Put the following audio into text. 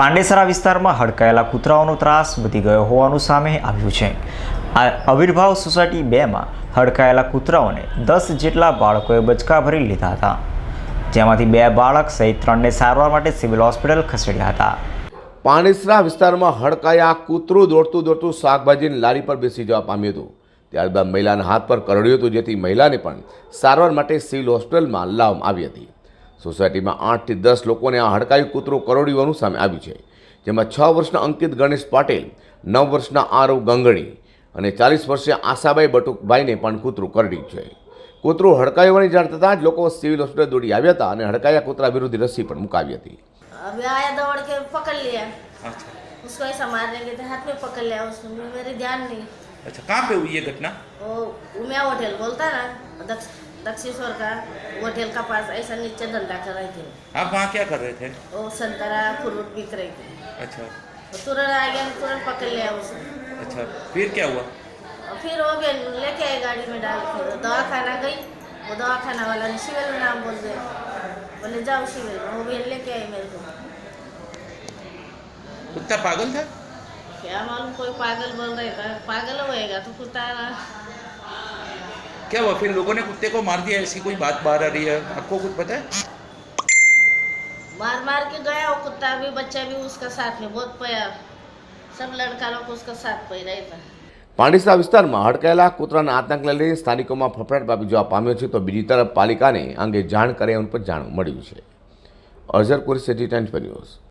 પાંડેસરા વિસ્તારમાં હડકાયેલા કૂતરાઓનો ત્રાસ વધી ગયો હોવાનું સામે આવ્યું છે. આ આવિર્ભાવ સોસાયટી બેમાં હડકાયેલા કૂતરાઓને દસ જેટલા બાળકોએ બચકા ભરી લીધા હતા. જેમાંથી બે બાળક સહિત ત્રણને સારવાર માટે સિવિલ હોસ્પિટલ ખસેડ્યા હતા. પાંડેસરા વિસ્તારમાં હડકાયા કૂતરું દોડતું દોડતું શાકભાજીની લારી પર બેસી જવા પામ્યું હતું. ત્યારબાદ મહિલાના હાથ પર કરડ્યું હતું, જેથી મહિલાને પણ સારવાર માટે સિવિલ હોસ્પિટલમાં લાવવામાં આવી હતી. સોસાયટીમાં આઠથી દસ લોકોને આ હડકાયું કૂતરું કરડ્યું સામે આવ્યું છે જેમાં છ વર્ષના અંકિત ગણેશ પાટેલ નવ વર્ષના આરવ ગંગણી અને ચાલીસ વર્ષીય આશાબાઈ બટુકભાઈને પણ કૂતરું કરડ્યું છે કૂતરું હડકાયું હોવાની જાણ થતાં જ લોકો સિવિલ હોસ્પિટલ દોડી આવ્યા હતા અને હડકાયા કૂતરા વિરુદ્ધ રસી પણ મુકાવી હતી अभी आया दौड़ के पकड़ लिया उसको ऐसा मारने के थे हाथ में पकड़ लिया उसने मेरे ध्यान नहीं अच्छा कहाँ पे हुई ये घटना वो उमिया होटल बोलता ना दक्ष दक्षेश्वर का होटल का पास ऐसा नीचे धंधा कर रहे थे आप वहाँ क्या कर रहे थे? वो संतरा फ्रूट बिक रही थी. अच्छा. तुरंत आ गया तुरंत पकड़ लिया उसने अच्छा. फिर क्या हुआ? फिर वो गए लेके आए गाड़ी में डाल के. दवा खाना गई. वो दवा खाना वाला ने सिविल में नाम बोल दिया. बोले जाओ सिविल में वो भी लेके आई मेरे को. कुत्ता पागल था? क्या मालूम कोई पागल बोल रहे था. पागल होएगा तो कुत्ता क्या हुआ फिर लोगों ने कुत्ते को मार दिया ऐसी कोई बात बाहर आ रही है आपको कुछ पता है मार मार के गया वो कुत्ता भी बच्चा भी उसका साथ में बहुत पया सब लड़का लोग उसका साथ पै रहे था પાંડિસરા વિસ્તારમાં હડકાયેલા કૂતરાના આતંકને લઈને સ્થાનિકોમાં ફફડાટ વ્યાપી જવા પામ્યો છે તો બીજી તરફ પાલિકાને આ અંગે જાણ કરે એમ પણ જાણવા મળ્યું છે અઝર કુરી સિટી ટાઈમ્સ પર ન્યૂઝ